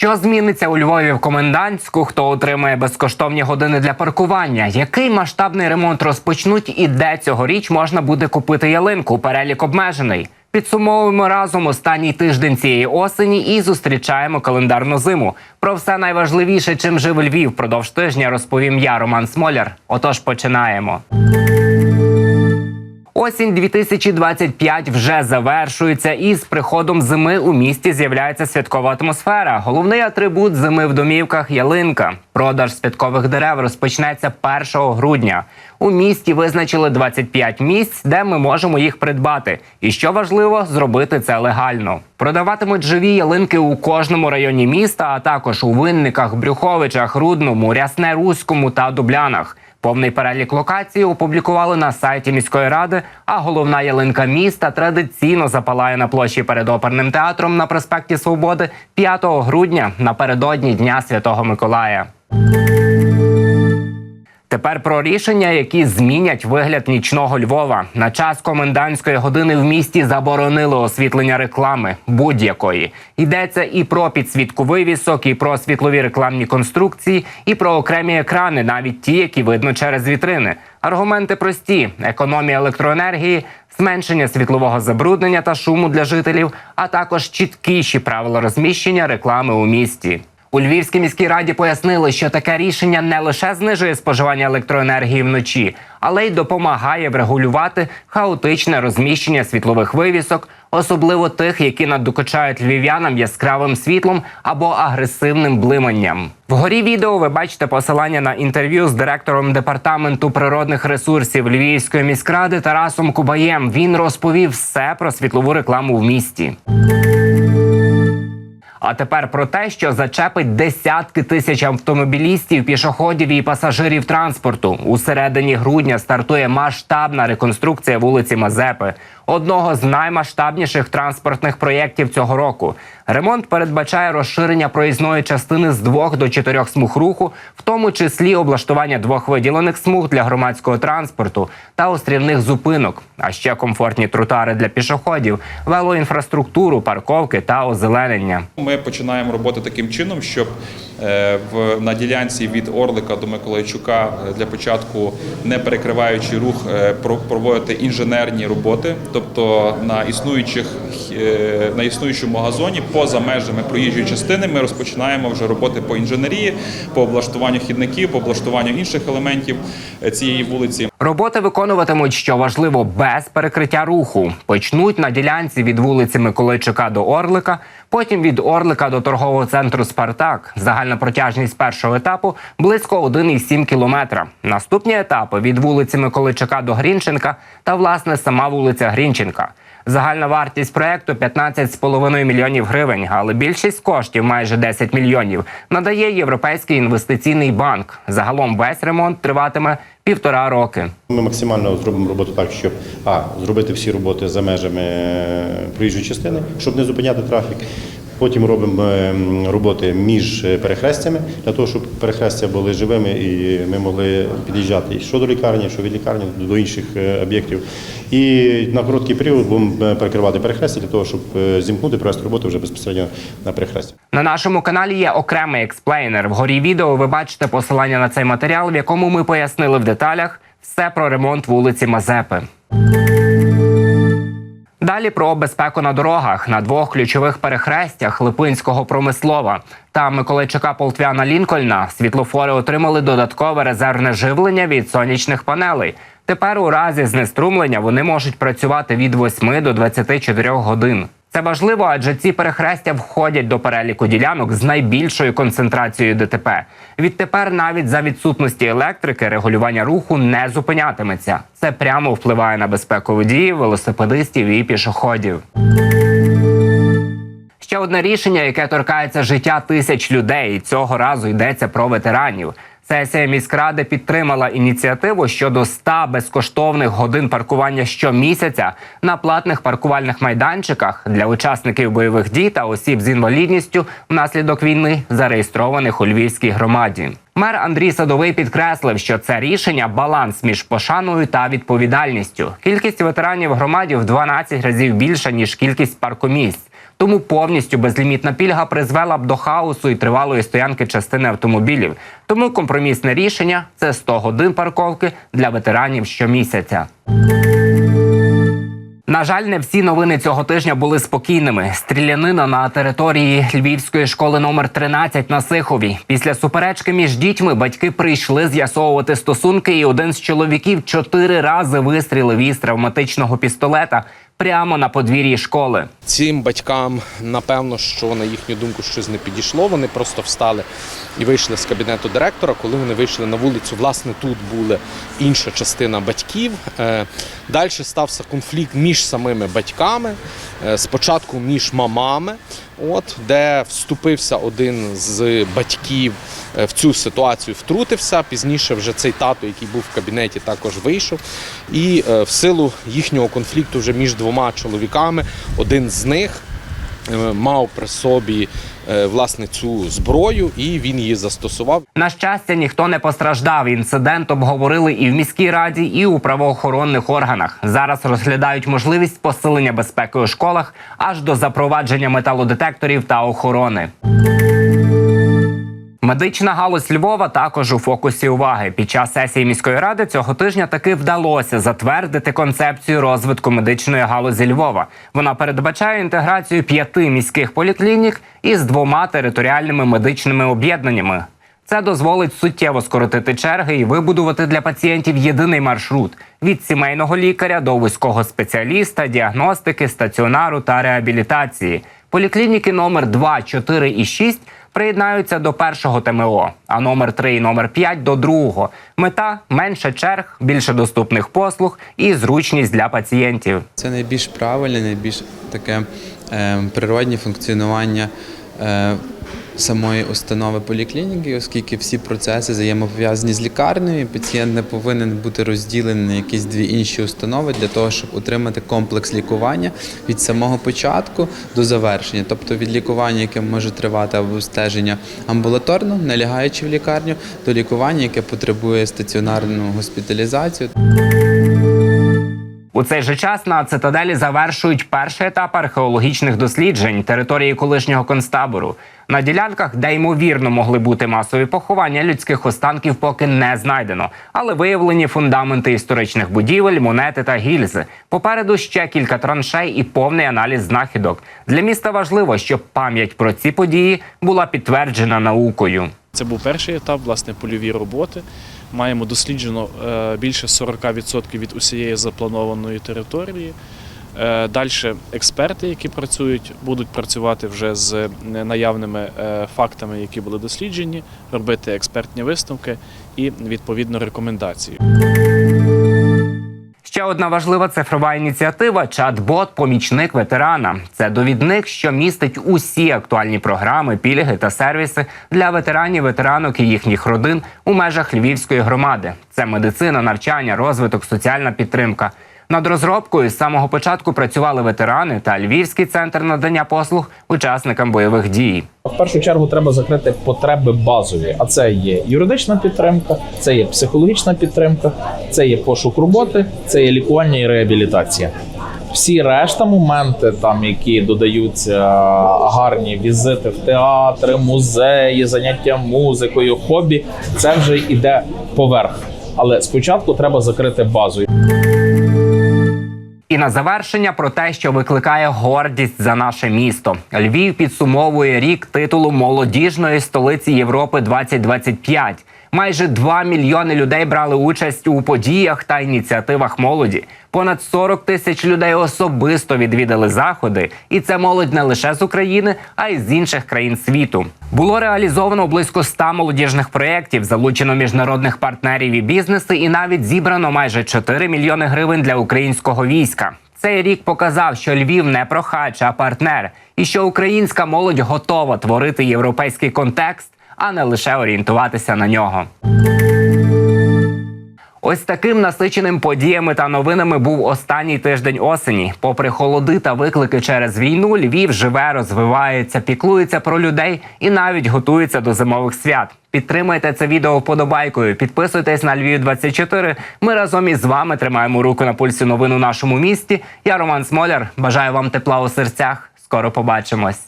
Що зміниться у Львові в комендантську? Хто отримає безкоштовні години для паркування? Який масштабний ремонт розпочнуть і де цьогоріч можна буде купити ялинку? Перелік обмежений. Підсумовуємо разом останній тиждень цієї осені і зустрічаємо календарну зиму. Про все найважливіше, чим жив Львів впродовж тижня, розповім я, Роман Смоляр. Отож, починаємо. Осінь 2025 вже завершується, і з приходом зими у місті з'являється святкова атмосфера. Головний атрибут зими в домівках ялинка. Продаж святкових дерев розпочнеться 1 грудня. У місті визначили 25 місць, де ми можемо їх придбати. І що важливо, зробити це легально. Продаватимуть живі ялинки у кожному районі міста, а також у Винниках, Брюховичах, Рудному, Рясне Руському та Дублянах. Повний перелік локацій опублікували на сайті міської ради. А головна ялинка міста традиційно запалає на площі перед оперним театром на проспекті Свободи 5 грудня напередодні Дня Святого Миколая. Тепер про рішення, які змінять вигляд нічного Львова. На час комендантської години в місті заборонили освітлення реклами будь-якої. Йдеться і про підсвітку вивісок, і про світлові рекламні конструкції, і про окремі екрани, навіть ті, які видно через вітрини. Аргументи прості: економія електроенергії, зменшення світлового забруднення та шуму для жителів, а також чіткіші правила розміщення реклами у місті. У Львівській міській раді пояснили, що таке рішення не лише знижує споживання електроенергії вночі, але й допомагає врегулювати хаотичне розміщення світлових вивісок, особливо тих, які надокучають львів'янам яскравим світлом або агресивним блиманням. Вгорі відео ви бачите посилання на інтерв'ю з директором департаменту природних ресурсів Львівської міськради Тарасом Кубаєм. Він розповів все про світлову рекламу в місті. А тепер про те, що зачепить десятки тисяч автомобілістів, пішоходів і пасажирів транспорту. У середині грудня стартує масштабна реконструкція вулиці Мазепи, одного з наймасштабніших транспортних проєктів цього року. Ремонт передбачає розширення проїзної частини з двох до чотирьох смуг руху, в тому числі облаштування двох виділених смуг для громадського транспорту та острівних зупинок, а ще комфортні тротуари для пішоходів, велоінфраструктуру, парковки та озеленення. Ми починаємо роботи таким чином, щоб е, в на ділянці від Орлика до Миколайчука е, для початку, не перекриваючи рух, е, про- проводити інженерні роботи, тобто на існуючих е, на існуючому газоні, поза межами проїжджої частини, ми розпочинаємо вже роботи по інженерії, по облаштуванню хідників, по облаштуванню інших елементів е, цієї вулиці. Роботи виконуватимуть, що важливо, без перекриття руху. Почнуть на ділянці від вулиці Миколайчука до Орлика, потім від Орлика до торгового центру Спартак. Загальна протяжність першого етапу близько 1,7 кілометра. Наступні етапи від вулиці Миколайчука до Грінченка та власне сама вулиця Грінченка. Загальна вартість проекту 15,5 мільйонів гривень, але більшість коштів, майже 10 мільйонів, надає Європейський інвестиційний банк. Загалом весь ремонт триватиме півтора роки. Ми максимально зробимо роботу так, щоб а зробити всі роботи за межами е, проїжджої частини, щоб не зупиняти трафік. Потім робимо е, роботи між е, перехрестями для того, щоб перехрестя були живими і ми могли під'їжджати що до лікарні, що від лікарні до інших е, об'єктів. І на короткий період будемо перекривати перехрестя для того, щоб зімкнути провести роботу вже безпосередньо на перехресті. На нашому каналі є окремий експлейнер. Вгорі відео ви бачите посилання на цей матеріал, в якому ми пояснили в деталях все про ремонт вулиці Мазепи. Далі про безпеку на дорогах на двох ключових перехрестях Липинського промислова та Миколайчука Полтвяна Лінкольна світлофори отримали додаткове резервне живлення від сонячних панелей. Тепер у разі знеструмлення вони можуть працювати від 8 до 24 годин. Це важливо, адже ці перехрестя входять до переліку ділянок з найбільшою концентрацією ДТП. Відтепер навіть за відсутності електрики регулювання руху не зупинятиметься. Це прямо впливає на безпеку водіїв, велосипедистів і пішоходів. Ще одне рішення, яке торкається життя тисяч людей. Цього разу йдеться про ветеранів. Сесія міськради підтримала ініціативу щодо 100 безкоштовних годин паркування щомісяця на платних паркувальних майданчиках для учасників бойових дій та осіб з інвалідністю внаслідок війни, зареєстрованих у Львівській громаді. Мер Андрій Садовий підкреслив, що це рішення баланс між пошаною та відповідальністю. Кількість ветеранів громаді в 12 разів більша ніж кількість паркомісць. Тому повністю безлімітна пільга призвела б до хаосу і тривалої стоянки частини автомобілів. Тому компромісне рішення це 100 годин парковки для ветеранів щомісяця. На жаль, не всі новини цього тижня були спокійними. Стрілянина на території Львівської школи номер 13 на Сихові. Після суперечки між дітьми батьки прийшли з'ясовувати стосунки, і один з чоловіків чотири рази вистрілив із травматичного пістолета прямо на подвір'ї школи. Цим батькам, напевно, що на їхню думку щось не підійшло. Вони просто встали і вийшли з кабінету директора. Коли вони вийшли на вулицю, власне, тут була інша частина батьків. Е, Далі стався конфлікт між самими батьками, е, спочатку між мамами, от, де вступився один з батьків е, в цю ситуацію, втрутився. Пізніше вже цей тато, який був в кабінеті, також вийшов. І е, в силу їхнього конфлікту вже між двома чоловіками, один з них мав при собі е, власне цю зброю, і він її застосував. На щастя, ніхто не постраждав. Інцидент обговорили і в міській раді, і у правоохоронних органах. Зараз розглядають можливість посилення безпеки у школах аж до запровадження металодетекторів та охорони. Медична галузь Львова також у фокусі уваги. Під час сесії міської ради цього тижня таки вдалося затвердити концепцію розвитку медичної галузі Львова. Вона передбачає інтеграцію п'яти міських поліклінік із двома територіальними медичними об'єднаннями. Це дозволить суттєво скоротити черги і вибудувати для пацієнтів єдиний маршрут від сімейного лікаря до вузького спеціаліста, діагностики, стаціонару та реабілітації. Поліклініки номер 2, 4 і 6 приєднаються до першого ТМО, а номер 3 і номер 5 до другого. Мета менше черг, більше доступних послуг і зручність для пацієнтів. Це найбільш правильне, найбільш таке е, природне функціонування самої установи поліклініки, оскільки всі процеси взаємопов'язані з лікарнею. і Пацієнт не повинен бути розділений на якісь дві інші установи для того, щоб отримати комплекс лікування від самого початку до завершення, тобто від лікування, яке може тривати або стеження амбулаторно, не лягаючи в лікарню, до лікування, яке потребує стаціонарну госпіталізацію. У цей же час на цитаделі завершують перший етап археологічних досліджень території колишнього концтабору. На ділянках, де ймовірно могли бути масові поховання людських останків, поки не знайдено, але виявлені фундаменти історичних будівель, монети та гільзи. Попереду ще кілька траншей і повний аналіз знахідок. Для міста важливо, щоб пам'ять про ці події була підтверджена наукою. Це був перший етап, власне, польові роботи. Маємо досліджено е, більше 40% від усієї запланованої території. Далі експерти, які працюють, будуть працювати вже з е, наявними е, фактами, які були досліджені, робити експертні висновки і відповідно рекомендації. Ще одна важлива цифрова ініціатива чат-бот Помічник ветерана. Це довідник, що містить усі актуальні програми, пільги та сервіси для ветеранів, ветеранок і їхніх родин у межах Львівської громади. Це медицина, навчання, розвиток, соціальна підтримка. Над розробкою з самого початку працювали ветерани та Львівський центр надання послуг учасникам бойових дій. В першу чергу треба закрити потреби базові, а це є юридична підтримка, це є психологічна підтримка, це є пошук роботи, це є лікування і реабілітація. Всі решта моменти, там які додаються гарні візити в театри, музеї, заняття музикою, хобі, це вже йде поверх. Але спочатку треба закрити базу. І на завершення про те, що викликає гордість за наше місто. Львів підсумовує рік титулу молодіжної столиці Європи 2025. Майже 2 мільйони людей брали участь у подіях та ініціативах молоді. Понад 40 тисяч людей особисто відвідали заходи, і це молодь не лише з України, а й з інших країн світу. Було реалізовано близько 100 молодіжних проєктів, залучено міжнародних партнерів і бізнеси, і навіть зібрано майже 4 мільйони гривень для українського війська. Цей рік показав, що Львів не прохач, а партнер, і що українська молодь готова творити європейський контекст, а не лише орієнтуватися на нього. Ось таким насиченим подіями та новинами був останній тиждень осені. Попри холоди та виклики через війну, Львів живе, розвивається, піклується про людей і навіть готується до зимових свят. Підтримайте це відео вподобайкою, підписуйтесь на Львів 24 Ми разом із вами тримаємо руку на пульсі новин у нашому місті. Я Роман Смоляр. Бажаю вам тепла у серцях. Скоро побачимось.